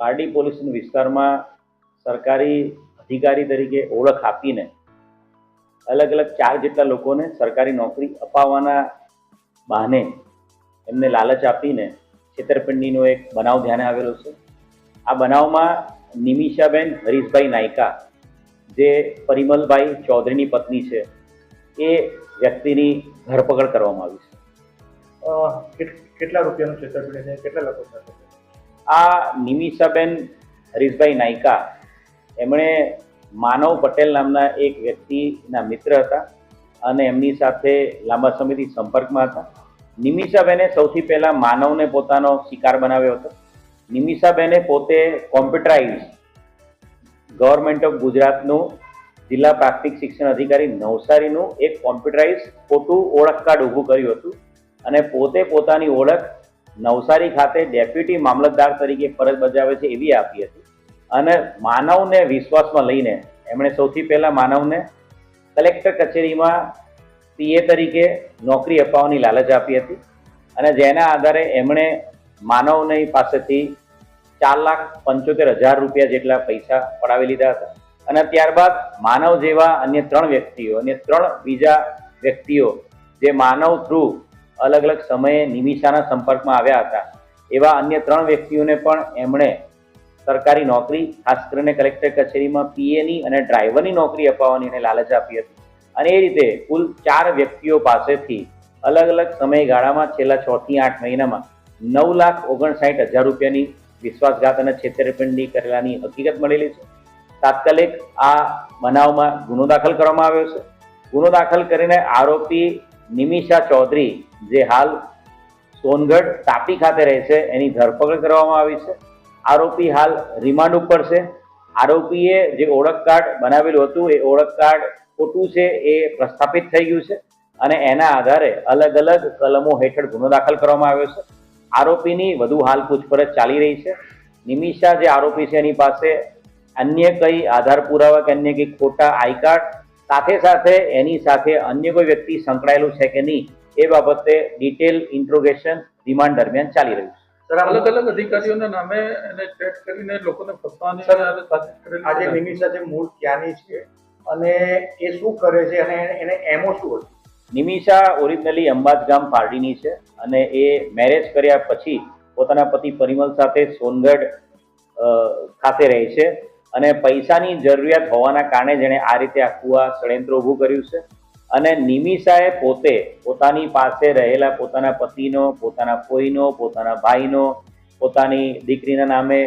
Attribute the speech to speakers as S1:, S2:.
S1: Pardi police વિસ્તારમાં સરકારી અધિકારી તરીકે ઓળખ આપીને અલગ અલગ ચાર જેટલા લોકોને સરકારી નોકરી અપાવવાના બહાને એમને લાલચ આપીને છેતરપિંડીનો એક બનાવ ધ્યાને આવેલો છે. આ બનાવમાં નિમિષાબેન હરીશભાઈ નાયકા, જે પરિમલભાઈ ચૌધરીની પત્ની છે, એ વ્યક્તિની ધરપકડ કરવામાં આવી છે.
S2: કેટ- કેટલા રૂપિયાનું છેતરપિંડી કેટલા લોકો?
S1: આ નિમિષાબેન હરીશભાઈ નાયકા, એમણે માનવ પટેલ નામના એક વ્યક્તિના મિત્ર હતા અને એમની સાથે લાંબા સમયથી સંપર્કમાં હતા. નિમિષાબેને સૌથી પહેલાં માનવને પોતાનો શિકાર બનાવ્યો હતો. નિમિષાબેને પોતે કોમ્પ્યુટરાઇઝ ગવર્મેન્ટ ઓફ ગુજરાતનું જિલ્લા પ્રાથમિક શિક્ષણ અધિકારી નવસારીનું એક કોમ્પ્યુટરાઇઝ ખોટું ઓળખ કાર્ડ ઊભું કર્યું હતું અને પોતે પોતાની ઓળખ નવસારી ખાતે ડેપ્યુટી મામલતદાર તરીકે ફરજ બજાવે છે એવી આપી હતી. અને માનવને વિશ્વાસમાં લઈને એમણે સૌથી પહેલા માનવને કલેક્ટર કચેરીમાં પીએ તરીકે નોકરી અપાવવાની લાલચ આપી હતી. અને જેના આધારે એમણે માનવની પાસેથી ચાર લાખ પંચોતેર હજાર રૂપિયા જેટલા પૈસા પડાવી લીધા હતા. અને ત્યારબાદ માનવ જેવા અન્ય ત્રણ વ્યક્તિઓ અને ત્રણ બીજા વ્યક્તિઓ જે માનવ થ્રુ અલગ અલગ સમયે નિમિષાના સંપર્કમાં આવ્યા હતા. એવા અન્ય ત્રણ વ્યક્તિઓને પણ એમણે સરકારી નોકરી, ખાસ કરીને કલેક્ટર કચેરીમાં પીએની અને ડ્રાઈવરની નોકરી અપાવવાની એને લાલચ આપી હતી. અને એ રીતે કુલ ચાર વ્યક્તિઓ પાસેથી અલગ અલગ સમયગાળામાં છેલ્લા છ થી આઠ મહિનામાં નવ લાખ ઓગણસાઠ હજાર રૂપિયાની વિશ્વાસઘાત અને છેતરપિંડી કરેલાની હકીકત મળેલી છે. તાત્કાલિક આ બનાવમાં ગુનો દાખલ કરવામાં આવ્યો છે. ગુનો દાખલ કરીને આરોપી નિમિષા ચૌધરી જે હાલ સોનગઢ તાપી ખાતે રહે છે, એની ધરપકડ કરવામાં આવી છે. આરોપી હાલ રિમાન્ડ ઉપર છે. આરોપીએ જે ઓળખ કાર્ડ બનાવેલું હતું, એ ઓળખ કાર્ડ ખોટું છે, એ પ્રસ્થાપિત થઈ ગયું છે અને એના આધારે અલગ અલગ કલમો હેઠળ ગુનો દાખલ કરવામાં આવ્યો છે. આરોપીની વધુ હાલ પૂછપરછ ચાલી રહી છે. નિમિષા જે આરોપી છે, એની પાસે અન્ય કઈ આધાર પુરાવા કે અન્ય કઈ ખોટા આઈ કાર્ડ સાથે સાથે એની સાથે અન્ય કોઈ વ્યક્તિ સંકળાયેલું છે કે નહીં એ બાબતે ડિટેલ ઇન્ટ્રોગેશન રિમાન્ડ દરમિયાન ચાલી રહ્યું છે.
S2: સર
S3: અલગ અલગ અધિકારીઓના નામે એને ચેક કરીને લોકોને ફસવાની
S2: આજે. નિમિષા જે મૂળ ક્યાંની છે અને એ શું કરે છે અને એને એમો શું હતું?
S1: નિમિષા ઓરિજિનલી અંબાજ ગામ પારડીની છે અને એ મેરેજ કર્યા પછી પોતાના પતિ પરિમલ સાથે સોનગઢ ખાતે રહે છે. અને પૈસાની જરૂરિયાત હોવાના કારણે જેણે આ રીતે આખું આ ષડયંત્ર ઊભું કર્યું છે. અને નિમિષાએ પોતે પોતાની પાસે રહેલા પોતાના પતિનો, પોતાના ફોઈનો પોતાના ભાઈનો, પોતાની દીકરીના નામે